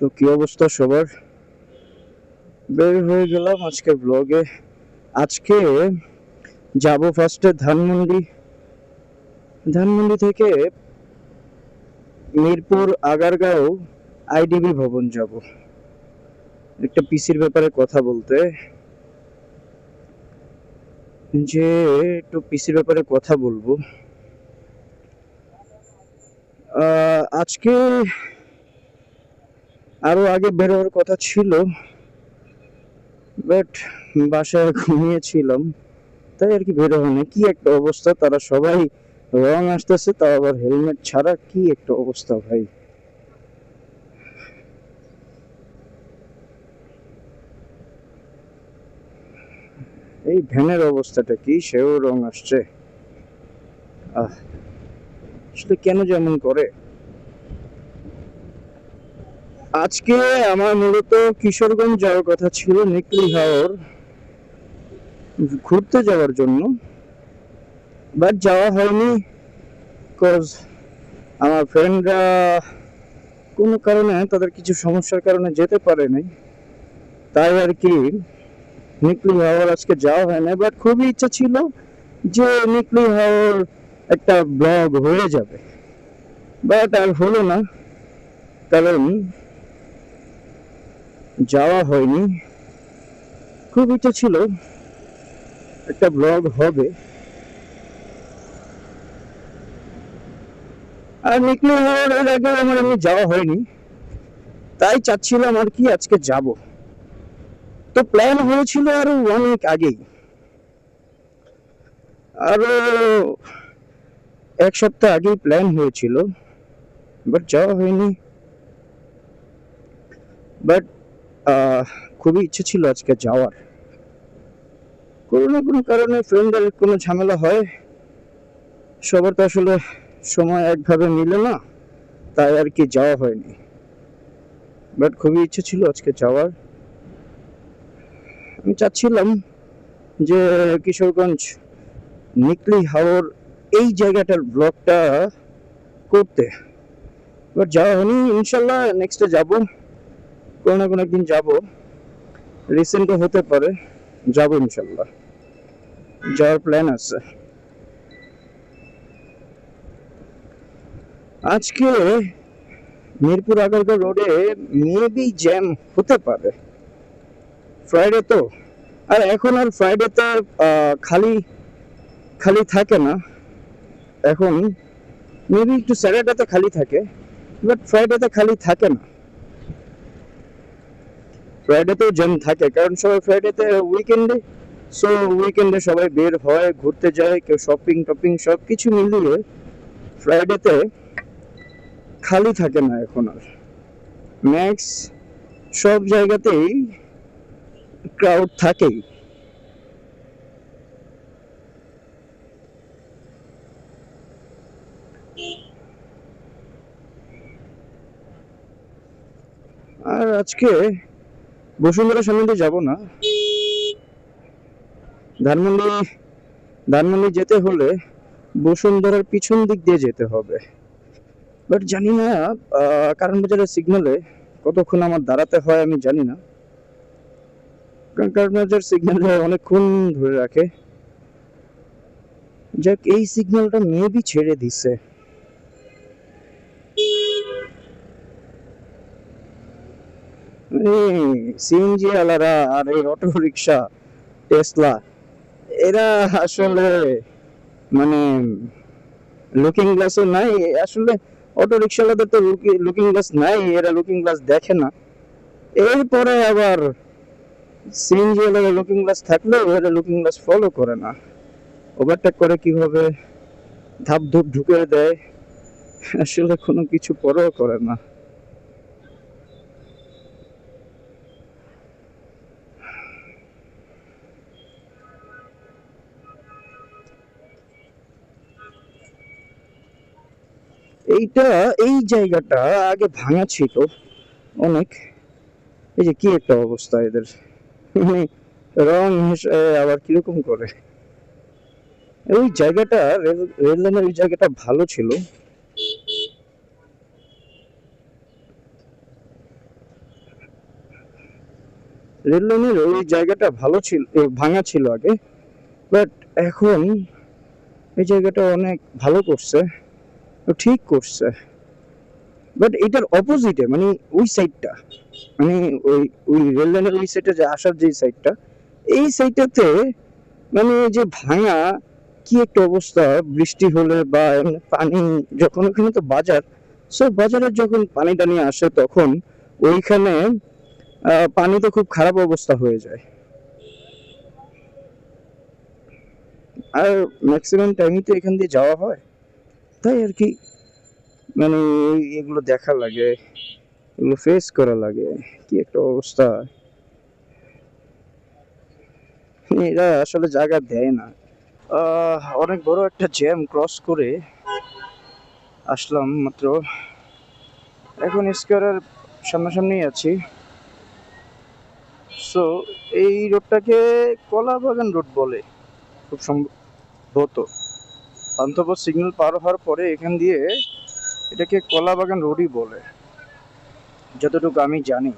তো কি অবস্থা সবার? বের হয়ে গেলাম আজকে ব্লগে আজকে যাব ফার্স্টে ধানমন্ডি। ধানমন্ডি থেকে মিরপুর আগারগাঁও আইডিবি ভবন যাব। একটা পিসির ব্যাপারে কথা বলতে। যে একটু পিসির ব্যাপারে কথা বলব। আজকে আরও আগে বেরোবার কথা ছিল বাট বাসায় ঘুমিয়েছিলাম। তাই আর কি বেরো হয়নি কি একটা অবস্থা, তারা সবাই রং আসতেছে, তাও আবার হেলমেট ছাড়া কি একটা অবস্থা ভাই। এই ভ্যানের অবস্থাটা কি? সেও রং আসছে। আহ কেন যেমন করে? আজকে আমার মূলত কিশোরগঞ্জ যাওয়ার কথা ছিল নিকলি হাওর ঘুরতে যাওয়ার জন্য। বাট যাওয়া হয়নি কজ আমার ফ্রেন্ডরা কোনো কারণে তাদের কিছু সমস্যার কারণে যেতে পারে নাই। তাই আর কি, নিকলি হাওর আজকে যাওয়া হয় না বাট খুবই ইচ্ছা ছিল যে নিকলি হাওর একটা ব্লগ হয়ে যাবে। বাট আর হলো না, কারণ যাওয়া হয়নি। খুব ইচ্ছে ছিল একটা ব্লগ হবে। আর নিকলি হওয়ার আগে আমার এমনি যাওয়া হয়নি। তাই চাচ্ছিলাম আর কি আজকে যাব। তো প্ল্যান হয়েছিল আরও অনেক আগেই। আরও, এক সপ্তাহ আগেই প্ল্যান হয়েছিল। বাট যাওয়া হয়নি। বাট খুবই ইচ্ছে ছিল আজকে যাওয়ার। কোনো না কোনো কারণে ফ্রেন্ডের কোনো ঝামেলা হয়। সবার তো আসলে সময় একভাবে মিলে না, তাই আর কি যাওয়া হয়নি। বাট খুবই ইচ্ছে ছিল আজকে যাওয়ার। আমি চাচ্ছিলাম যে কিশোরগঞ্জ নিকলি হাওর এই জায়গাটার ব্লগটা করতে। বাট যাওয়া হয়নি, ইনশাল্লাহ নেক্সটে যাব। কোনো না কোনো একদিন যাব। রিসেন্টও হতে পারে, যাব ইনশাল্লাহ। যাওয়ার প্ল্যান আছে। আজকে মিরপুর আগারগাঁও রোডে মেবি জ্যাম হতে পারে। ফ্রাইডে তো। আর এখন আর ফ্রাইডে ফ্রাইডেতে খালি খালি থাকে না। এখন মেবি একটু স্যাটারডেতে খালি থাকে বাট ফ্রাইডেতে খালি থাকে না। ফ্রাইডেতেও জ্যাম থাকে, কারণ সবাই ফ্রাইডেতে উইকেন্ডে সো উইকেন্ডে সবাই বের হয়, ঘুরতে যায়, কেউ শপিং টপিং সব কিছু মিলিয়ে ফ্রাইডেতে খালি থাকে না এখন আর। ম্যাক্স সব জায়গাতেই ক্রাউড থাকেই। আর আজকে বসুন্ধরা দিয়ে যাব না। ধানমন্ডি ধানমন্ডি যেতে হলে বসুন্ধরার পিছন দিক দিয়ে যেতে হবে। বাট জানি না কারণ বাজারের সিগন্যালে কতক্ষণ আমার দাঁড়াতে হয় আমি জানি না। কারণ কারণ বাজার সিগন্যালে অনেকক্ষণ ধরে রাখে। যাক, এই সিগন্যালটা মেবি ছেড়ে দিছে। সিএনজি আলারা আর এই অটো রিক্সা টেসলা, এরা আসলে মানে লুকিং গ্লাসও নাই, আসলে অটো রিক্সাওয়ালাদের তো লুকিং গ্লাস নাই, এরা লুকিং গ্লাস দেখে না। এরপরে আবার সিএনজি ওয়ালারা লুকিং গ্লাস থাকলেও এরা লুকিং গ্লাস ফলো করে না। ওভারটেক করে কীভাবে ধাপ ধুপ ঢুকে দেয়, আসলে কোনো কিছু পরেও করে না। এইটা, এই জায়গাটা আগে ভাঙা ছিল অনেক। এই যে কি একটা অবস্থা এদের? মানে রং আবার কীরকম করে? ওই জায়গাটা, রেল লাইনের ওই জায়গাটা ভালো ছিল। রেল লাইনের ওই জায়গাটা ভালো ছিল ভাঙা ছিল আগে। বাট এখন এই জায়গাটা অনেক ভালো করছে। ও ঠিক করছে। বাট এটার অপোজিটে মানে ওই সাইডটা মানে ওই ওই রেল লাইনের ওই সাইডে যে আসার যে সাইডটা এই সাইডটাতে মানে যে ভাঙা কি একটা অবস্থা, বৃষ্টি হলে বা পানি যখন ওখানে তো বাজার সো বাজারে যখন পানি টানি আসে তখন ওইখানে পানি তো খুব খারাপ অবস্থা হয়ে যায়। আর ম্যাক্সিমাম টাইমই তো এখান দিয়ে যাওয়া হয়। তাই আর কি। মানে এগুলো দেখা লাগে, এগুলো ফেস করা লাগে, কি একটা অবস্থা। এরা আসলে জায়গা দেয় না। অনেক বড় একটা জ্যাম ক্রস করে আসলাম মাত্র। এখন স্কোয়ারের সামনাসামনি আছি। সো এই রোডটাকে কলা বাগান রোড বলে, খুব সম্ভবত। পান্থপথ সিগন্যাল পার হওয়ার পরে এখান দিয়ে এটাকে কলা বাগান রোডই বলে। যতটুকু আমি জানি।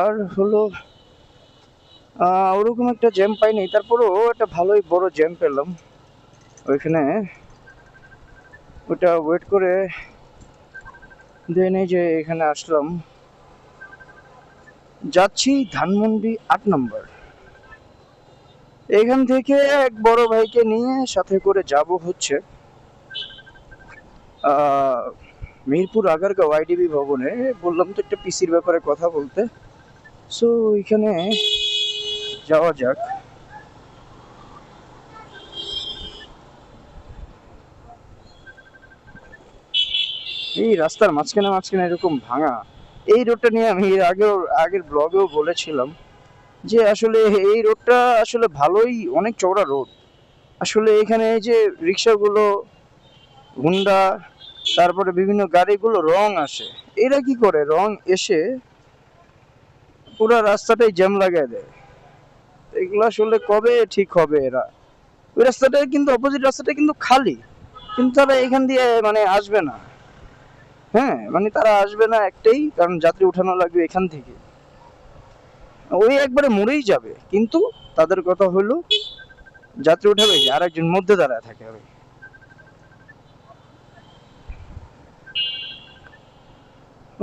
আর হলো ওরকম একটা জ্যাম পাইনি। তারপরেও একটা ভালোই বড় জ্যাম পেলাম। ওইখানে ওটা ওয়েট করে দেন যে এখানে আসলাম। যাচ্ছি ধানমন্ডি আট নম্বর এখান থেকে এক বড় ভাইকে নিয়ে সাথে করে যাব হচ্ছে মিরপুর আগারগাঁও আইডিবি ভবনে। বললাম তো একটা পিসির ব্যাপারে কথা বলতে। সো এখানে যাওয়া যাক। এই রাস্তার মাঝখানে মাঝখানে এরকম ভাঙা। এই রোডটা নিয়ে আমি আগেও, আগের ব্লগেও বলেছিলাম। যে আসলে এই রোডটা আসলে ভালোই, অনেক চওড়া রোড। আসলে এখানে এই যে রিক্সাগুলো, হুন্ডা, তারপরে বিভিন্ন গাড়িগুলো রং আসে। এরা কি করে? রং এসে পুরো রাস্তাটাই জ্যাম লাগায় দেয়। এগুলো আসলে কবে ঠিক হবে এরা? ওই রাস্তাটা কিন্তু অপোজিট রাস্তাটা কিন্তু খালি। কিন্তু তারা এখান দিয়ে মানে আসবে না। হ্যাঁ মানে তারা আসবে না একটাই, কারণ যাত্রী উঠানো লাগবে এখান থেকে। ওই একবারে মরেই যাবে। কিন্তু তাদের কথা হলো, যাত্রী উঠাবে আর একজন মধ্যে দাঁড়ায় থাকে হবে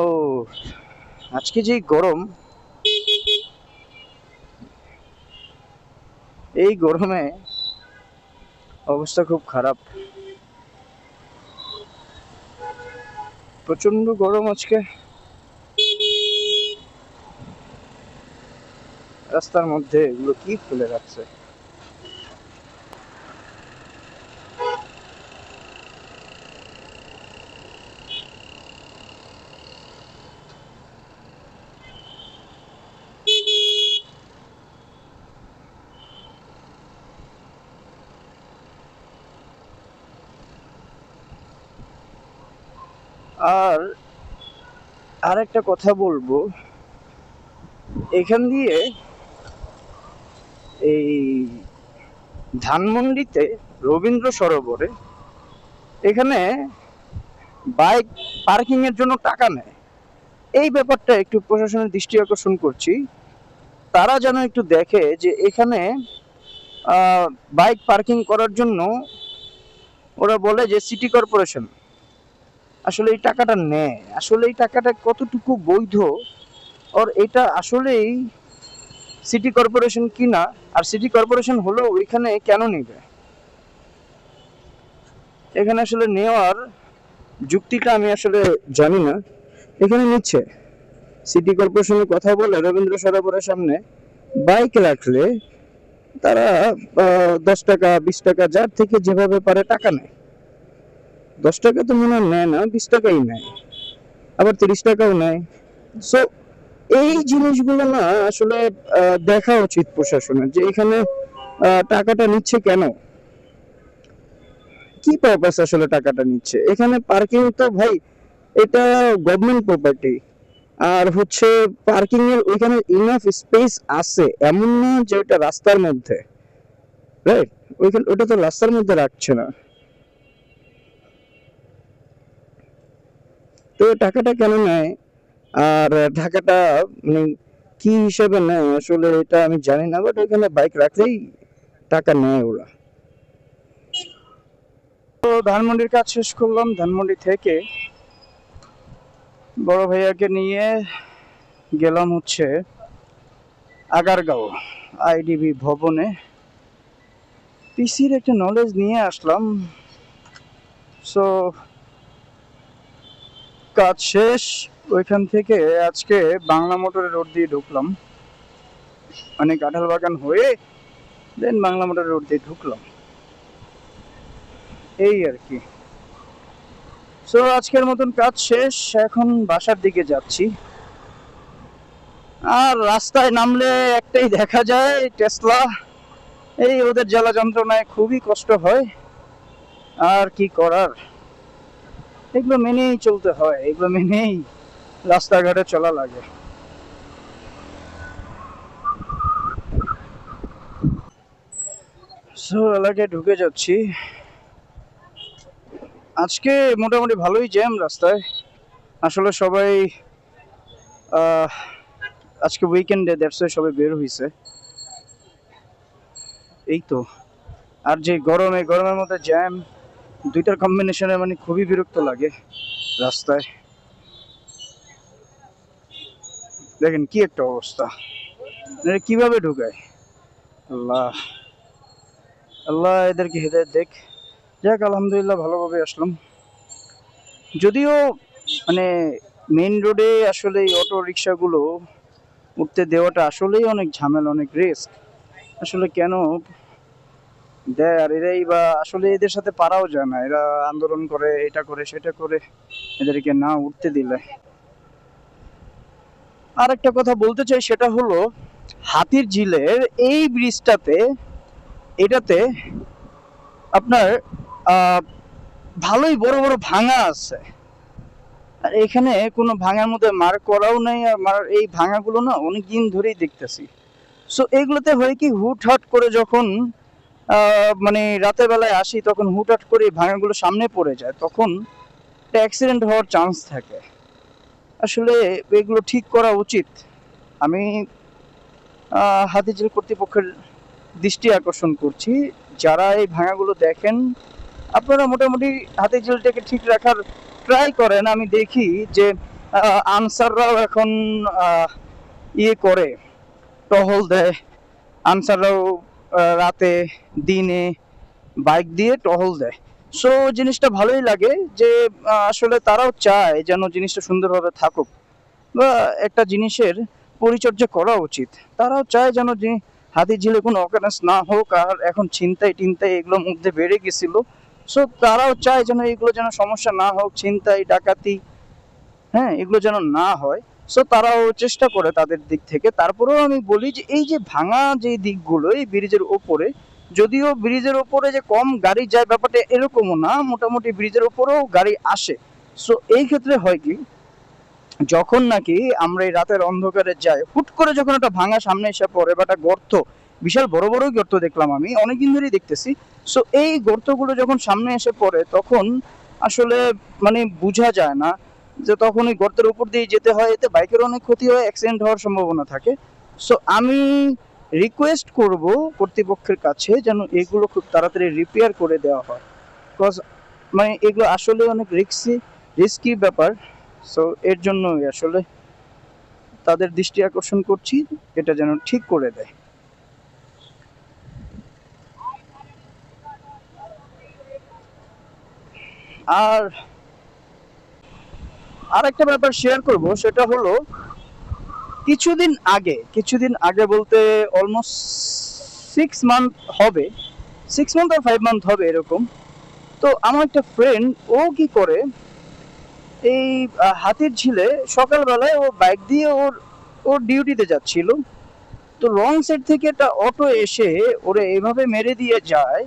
ও, আজকে যে গরম, এই গরমে অবস্থা খুব খারাপ। প্রচণ্ড গরম আজকে। রাস্তার মধ্যে এগুলো কি ফেলে রাখছে আর আর একটা কথা বলব। এখান দিয়ে এই ধানমন্ডিতে রবীন্দ্র সরোবরে এখানে বাইক পার্কিং এর জন্য টাকা নেয়। এই ব্যাপারটা একটু প্রশাসনের দৃষ্টি আকর্ষণ করছি। তারা যেন একটু দেখে যে এখানে বাইক পার্কিং করার জন্য ওরা বলে যে সিটি কর্পোরেশন। আসলে এই টাকাটা নেয়। আসলে এই টাকাটা কতটুকু বৈধ? ওর এটা আসলেই সিটি কর্পোরেশন কিনা আর সিটি কর্পোরেশন হলেও ওইখানে কেন নেবে? এখানে আসলে নেওয়ার যুক্তিটা আমি আসলে জানি না। এখানে নিচ্ছে। সিটি কর্পোরেশনের কথা বলে রবীন্দ্র সরোবরের সামনে বাইক রাখলে তারা দশ টাকা, বিশ টাকা, যার থেকে যেভাবে পারে টাকা নেয়। দশ টাকা তো মনে হয় নেয় না, বিশ টাকাই নেয়। আবার তিরিশ টাকাও নেয়। সো এই জিনিসগুলো না আসলে দেখা উচিত প্রশাসনের যে এখানে টাকাটা নিচ্ছে কেন? কি পারপাস আসলে টাকাটা নিচ্ছে? এখানে পার্কিং তো ভাই, এটা গভর্নমেন্ট প্রপার্টি আর হচ্ছে পার্কিং এর ওইখানে ইনাফ স্পেস আছে, এমন না যে ওটা রাস্তার মধ্যে। রাইট ওইখানে ওটা তো রাস্তার মধ্যে রাখছে না। তো টাকাটা কেন নেয়? আর ঢাকাটা মানে কি হিসেবে নেয় আসলে এটা আমি জানি না বাট এখানে বাইক রাখলেই টাকা নেয় ওরা। তো ধানমন্ডির কাজ শেষ করলাম, ধানমন্ডি থেকে বড় ভাইয়াকে নিয়ে গেলাম হচ্ছে আগারগাঁও, আইডিবি ভবনে। পিসির একটা নলেজ নিয়ে আসলাম। সো কাজ শেষ। ওইখান থেকে আজকে বাংলা মোটরের রোড দিয়ে ঢুকলাম। মানে কাঁঠাল বাগান হয়ে দেন বাংলা মোটর রোড দিয়ে ঢুকলাম। এই আর কি। সো আজকের মতন কাজ শেষ। এখন বাসার দিকে যাচ্ছি। আর রাস্তায় নামলে একটাই দেখা যায় টেসলা এই ওদের জ্বালা যন্ত্রণায় খুবই কষ্ট হয়। আর কি করার? এগুলো মেনেই চলতে হয়, এগুলো মেনেই রাস্তাঘাটে চলা লাগে। এলাকায় ঢুকে যাচ্ছি। আজকে মোটামুটি ভালোই জ্যাম রাস্তায়। আসলে সবাই আজকে উইকেন্ডে দ্যাটস সবাই বের হয়েছে এই তো। আর যে গরমে, গরমের মধ্যে জ্যাম দুইটার কম্বিনেশনে মানে খুবই বিরক্ত লাগে রাস্তায়। দেখেন কি একটা অবস্থা। কীভাবে ঢুকায়? আল্লাহ। আল্লাহ এদেরকে হেদায়ত দেখ। যাক, আলহামদুলিল্লাহ ভালোভাবে আসলাম। যদিও মানে মেইন রোডে আসলে এই অটো রিক্সাগুলো উঠতে দেওয়াটা আসলেই অনেক ঝামেলা, অনেক রিস্ক আসলে কেন? দেয় আর এরাই বা, আসলে এদের সাথে পারাও যায় না। এরা আন্দোলন করে, এটা করে, সেটা করে। এদেরকে না উঠতে দিলে। আর একটা কথা বলতে চাই, সেটা হলো হাতির ঝিলের এই ব্রিজটাতে, এটাতে আপনার ভালোই বড় বড় ভাঙা আছে। আর এখানে কোনো ভাঙার মধ্যে মার করাও নেই, আর মার এই ভাঙাগুলো না অনেক দিন ধরেই দেখতেছি। সো এগুলোতে হয় কি, হুটহাট করে যখন মানে রাতের বেলায় আসি, তখন হুটহাট করে ভাঙাগুলো সামনে পড়ে যায়, তখন অ্যাক্সিডেন্ট হওয়ার চান্স থাকে। আসলে এগুলো ঠিক করা উচিত। আমি হাতিঝিল কর্তৃপক্ষের দৃষ্টি আকর্ষণ করছি। যারা এই ভাঙাগুলো দেখেন, আপনারা মোটামুটি হাতিঝিলটাকে ঠিক রাখার ট্রাই করেন। আমি দেখি যে আনসাররাও এখন ইয়ে করে, টহল দেয়। আনসাররাও রাতে, দিনে বাইক দিয়ে টহল দেয়। সো জিনিসটা ভালোই লাগে যে আসলে তারাও চায় যেন জিনিসটা সুন্দরভাবে থাকুক। বা একটা জিনিসের পরিচর্যা করা উচিত। তারাও চায় যেন যে হাতি ঝিলে কোনো অকারেন্স না হোক, আর এখন ছিনতাই টিনতাই এগুলোর মধ্যে বেড়ে গেছিল। সো তারাও চায় যেন এগুলো যেন সমস্যা না হোক, ছিনতাই, ডাকাতি হ্যাঁ এগুলো যেন না হয়। সো তারাও চেষ্টা করে তাদের দিক থেকে। তারপরেও আমি বলি যে, এই যে ভাঙা যে দিকগুলো, এই ব্রিজের ওপরে যদিও ব্রিজের ওপরে যে কম গাড়ি যায়, ব্যাপারটা এরকমও না। মোটামুটি ব্রিজের ওপরেও গাড়ি আসে। সো এই ক্ষেত্রে হয় কি, যখন নাকি আমরা এই রাতের অন্ধকারে যাই, হুট করে যখন একটা ভাঙা সামনে এসে পড়ে বা একটা গর্ত, বিশাল বড় বড় গর্ত দেখলাম আমি, অনেকদিন ধরেই দেখতেছি। সো এই গর্তগুলো যখন সামনে এসে পড়ে, তখন আসলে মানে বোঝা যায় না যে তখন ওই গর্তের উপর দিয়ে যেতে হয়, এতে বাইকের অনেক ক্ষতি হয়, অ্যাক্সিডেন্ট হওয়ার সম্ভাবনা থাকে। সো আমি রিকোয়েস্ট করব কর্তৃপক্ষের কাছে যেন এগুলো খুব তাড়াতাড়ি রিপেয়ার করে দেওয়া হয়। বিকজ মানে এগুলো আসলে অনেক রিস্কি রিস্কি ব্যাপার। সো এর জন্যই আসলে তাদের দৃষ্টি আকর্ষণ করছি, এটা যেন ঠিক করে দেয়। আর আরেকটা ব্যাপার শেয়ার করব, সেটা হলো কিছুদিন আগে কিছুদিন আগে বলতে অলমোস্ট সিক্স মান্থ হবে সিক্স মান্থ আর ফাইভ মান্থ হবে এরকম। তো আমার একটা ফ্রেন্ড ও কি করে, এই হাতির ঝিলে সকালবেলায় ও বাইক দিয়ে ওর ওর ডিউটিতে যাচ্ছিল। তো রং সাইড থেকে একটা অটো এসে ওরে এভাবে মেরে দিয়ে যায়।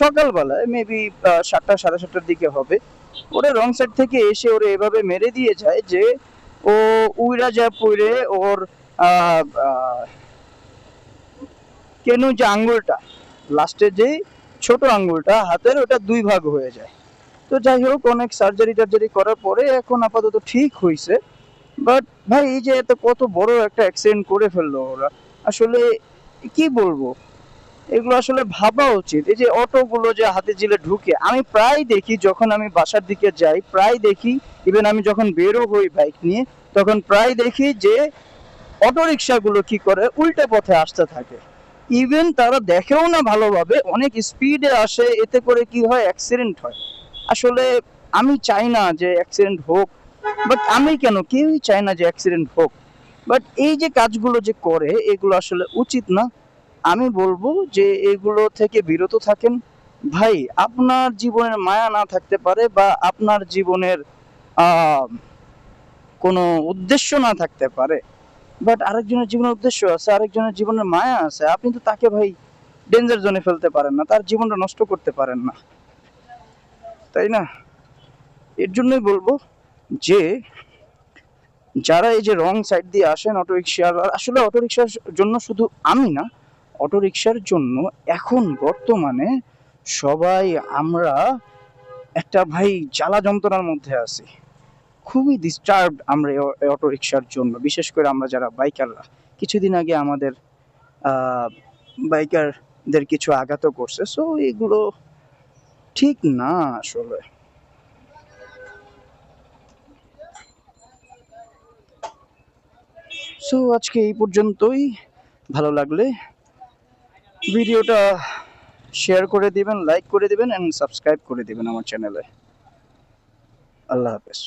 সকালবেলায় মেবি সাতটা, সাড়ে সাতটার দিকে হবে। ওরে রং সাইড থেকে এসে ওরে এভাবে মেরে দিয়ে যায় যে ও উইরা যা পড়ে ওর আহ, যে আঙ্গুলটা লাস্টে যে ছোট আঙ্গুলটা হাতের ওটা দুই ভাগ হয়ে যায়। তো যাই হোক অনেক সার্জারি টার্জারি করার পরে এখন আপাতত ঠিক হয়েছে বাট ভাই এই যে এত কত বড় একটা অ্যাক্সিডেন্ট করে ফেলল ওরা আসলে কি বলব? এগুলো আসলে ভাবা উচিত। এই যে অটোগুলো যে হাতে জিলে ঢুকে, আমি প্রায় দেখি যখন আমি বাসার দিকে যাই, প্রায় দেখি ইভেন আমি যখন বেরো হই বাইক নিয়ে, তখন প্রায় দেখি যে অটো রিক্সাগুলো কি করে উল্টে পথে আসতে থাকে। ইভেন তারা দেখেও না ভালোভাবে, অনেক স্পিডে আসে, এতে করে কি হয় অ্যাক্সিডেন্ট হয়। আসলে আমি চাই না যে অ্যাক্সিডেন্ট হোক বাট আমি কেন? কেউই চায় না যে অ্যাক্সিডেন্ট হোক। বাট এই যে কাজগুলো যে করে, এগুলো আসলে উচিত না। আমি বলব যে এগুলো থেকে বিরত থাকেন। ভাই, আপনার জীবনের মায়া না থাকতে পারে বা আপনার জীবনের কোনো উদ্দেশ্য না থাকতে পারে। বাট আরেকজনের জীবনের উদ্দেশ্য আছে, আরেকজনের জীবনের মায়া আছে। আপনি তো তাকে ভাই ডেঞ্জার জোনে ফেলতে পারেন না, তার জীবনটা নষ্ট করতে পারেন না। তাই না? এর জন্যই বলব যে, যারা এই যে রং সাইড দিয়ে আসেন অটো রিক্সার আসলে অটো রিক্সার জন্য শুধু আমি না অটো রিক্সার জন্য এখন বর্তমানে সবাই আমরা একটা ভাই জ্বালা যন্ত্রণার মধ্যে আছি। খুবই ডিস্টার্ব আমরা এই অটো রিক্সার জন্য। বিশেষ করে আমরা যারা বাইকাররা। কিছুদিন আগে আমাদের বাইকারদের কিছু আঘাত করছে। সো এগুলো ঠিক না আসলে। সো আজকে এই পর্যন্তই। ভালো লাগলে ভিডিওটা শেয়ার করে দিবেন লাইক করে দিবেন অ্যান্ড সাবস্ক্রাইব করে দিবেন আমার চ্যানেলে আল্লাহ হাফেজ।